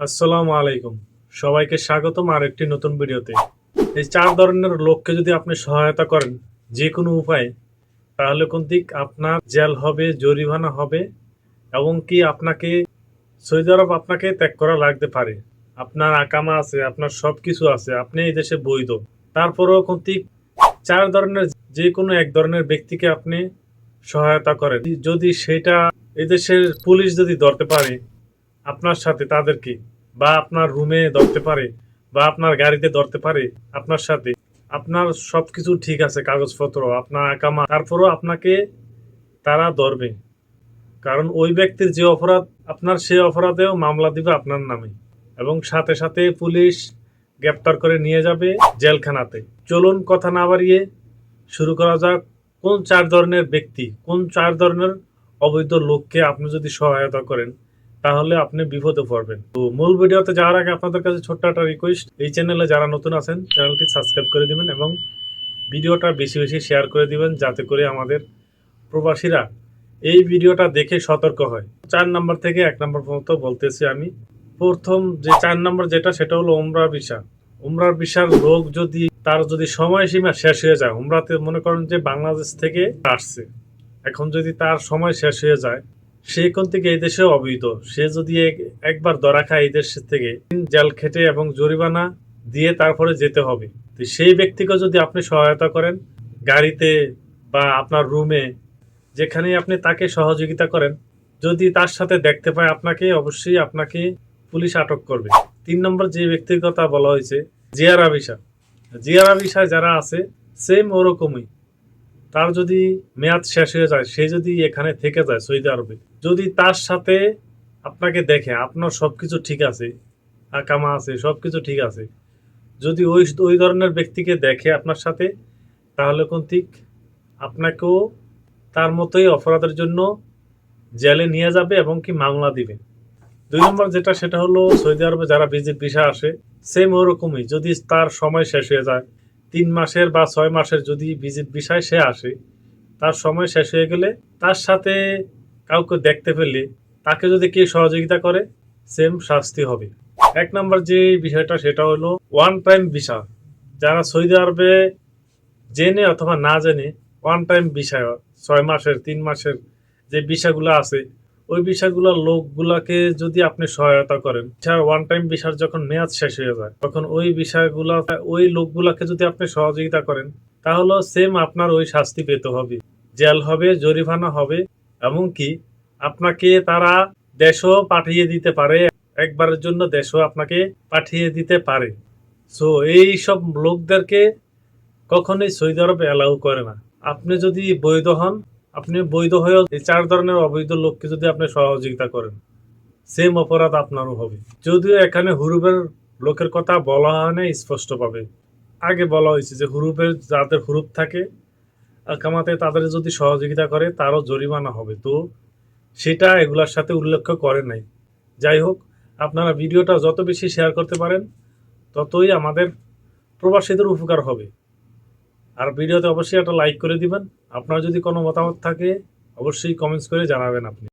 আসসালামু আলাইকুম। সবাইকে স্বাগতম আর একটি নতুন ভিডিওতে। এই চার ধরনের লোককে যদি আপনি সহায়তা করেন যে কোনো উপায়ে, তাহলে কোন দিক আপনার জেল হবে, জরিমানা হবে, এবং কি আপনাকে সৌদি আরব আপনাকে ত্যাগ করা লাগতে পারে। আপনার আকামা আছে, আপনার সব কিছু আছে, আপনি এই দেশে বৈধ। তারপরেও কোন দিক চার ধরনের যে কোনো এক ধরনের ব্যক্তিকে আপনি সহায়তা করেন। যদি সেটা এদেশের পুলিশ যদি ধরতে পারে আপনার সাথে তাদেরকে বা আপনার রুমে ধরতে পারে বা আপনার গাড়িতে ধরতে পারে আপনার সাথে। আপনার সবকিছু ঠিক আছে, কাগজপত্র, আপনার আকামা তারপরও আপনাকে তারা ধরবে। কারণ ওই ব্যক্তির যে অপরাধ, আপনার সেই অপরাধেও মামলা দিবে আপনার নামে। এবং সাথে সাথে পুলিশ গ্রেপ্তার করে নিয়ে যাবে জেলখানাতে। চলুন কথা না বাড়িয়ে শুরু করা যাক। কোন চার ধরনের ব্যক্তি, কোন চার ধরনের অবৈধ লোককে আপনি যদি সহায়তা করেন তাহলে আপনি বিপদে পড়বেন। তো মূল ভিডিওতে যাওয়ার আগে আপনাদের কাছে ছোট্ট একটা রিকোয়েস্ট এই চ্যানেলে যারা নতুন আছেন চ্যানেলটি সাবস্ক্রাইব করে দিবেন এবং ভিডিওটা বেশি বেশি শেয়ার করে দিবেন, যাতে করে আমাদের প্রবাসীরা এই ভিডিওটা দেখে সতর্ক হয়। চার নাম্বার থেকে এক নাম্বার পর্যন্ত বলতেছি আমি। প্রথম যে চার নাম্বার যেটা, সেটা হলো উমরা ভিসা। উমরার ভিসার লোক যদি, তার যদি সময়সীমা শেষ হয়ে যায়, উমরাতে মনে করেন যে বাংলাদেশ থেকে আসছে। এখন যদি তার সময় শেষ হয়ে যায় সে কোন থেকে এই দেশে অবৈধ সে যদি এক- একবার ধরা খায় এই দেশ থেকে, জেল খেটে এবং জরিমানা দিয়ে তারপরে যেতে হবে। তো সেই ব্যক্তিকে যদি আপনি সহায়তা করেন, গাড়িতে বা আপনার রুমে যেখানে আপনি তাকে সহযোগিতা করেন, যদি তার সাথে দেখতে পায় আপনাকে, অবশ্যই আপনাকে পুলিশ আটক করবে। তিন নম্বর যে ব্যক্তির কথা বলা হয়েছে, জিয়ারা ভিসা জিয়ারা ভিসা যারা আছে সেম ওরকমই। তার যদি মেয়াদ শেষ হয়ে যায়, সে যদি এখানে থেকে যায় সৌদি আরবে যদি তার সাথে আপনাকে দেখে, আপনার সব কিছু ঠিক আছে, আকামা আছে সব কিছু ঠিক আছে, যদি ওই ওই ধরনের ব্যক্তিকে দেখে আপনার সাথে, তাহলে কোন ঠিক আপনাকেও তার মতোই অপরাধের জন্য জেলে নিয়ে যাবে এবং কি মামলা দিবে। দুই নম্বর যেটা, সেটা হলো সৌদি আরবে যারা ভিজিট ভিসা আসে সেম ওরকমই, যদি তার সময় শেষ হয়ে যায়, তিন মাসের বা ছয় মাসের যদি ভিজিট ভিসায় সে আসে, তার সময় শেষ হয়ে গেলে তার সাথে কাউকে দেখতে পেলে তাকে যদি কেউ সহযোগিতা করে সেম শাস্তি হবে। এক নম্বর যে বিষয়টা, সেটা হলো ওয়ান টাইম ভিসা যারা সৌদি আরবে জেনে অথবা না জেনে ওয়ান টাইম বিষয় ছয় মাসের, তিন মাসের যে বিষয়গুলো আছে, ওই বিষয়গুলোর লোকগুলাকে যদি আপনি সহায়তা করেন ওয়ান টাইম বিষয় যখন মেয়াদ শেষ হয়ে যায়, তখন ওই বিষয়গুলো ওই লোকগুলাকে যদি আপনি সহযোগিতা করেন, তাহলে সেম আপনার ওই শাস্তি পেতে হবে। জেল হবে, জরিমানা হবে এমনকি আপনাকে তারা দেশও পাঠিয়ে দিতে পারে, একবারের জন্য দেশও আপনাকে পাঠিয়ে দিতে পারে। সো এই সব লোকদেরকে কখনোই সৌদি আরব অ্যালাউ করে না। আপনি যদি বৈধ হন, আপনি বৈধ হয়েও এই চার ধরনের অবৈধ লোককে যদি আপনি সহযোগিতা করেন সেম অপরাধ আপনারও হবে। যদিও এখানে হুরুবের লোকের কথা বলা হয় না স্পষ্টভাবে আগে বলা হয়েছে যে হুরুপের যাদের হুরুপ থাকে কামাতে তাদের যদি সহযোগিতা করে, তারও জরিমানা হবে। তো সেটা এগুলার সাথে উল্লেখ করে নাই। যাই হোক, আপনারা ভিডিওটা যত বেশি শেয়ার করতে পারেন, ততই আমাদের প্রবাসীদের উপকার হবে। আর ভিডিওতে অবশ্যই একটা লাইক করে দিবেন। আপনার যদি কোনো মতামত থাকে, অবশ্যই কমেন্টস করে জানাবেন আপনি।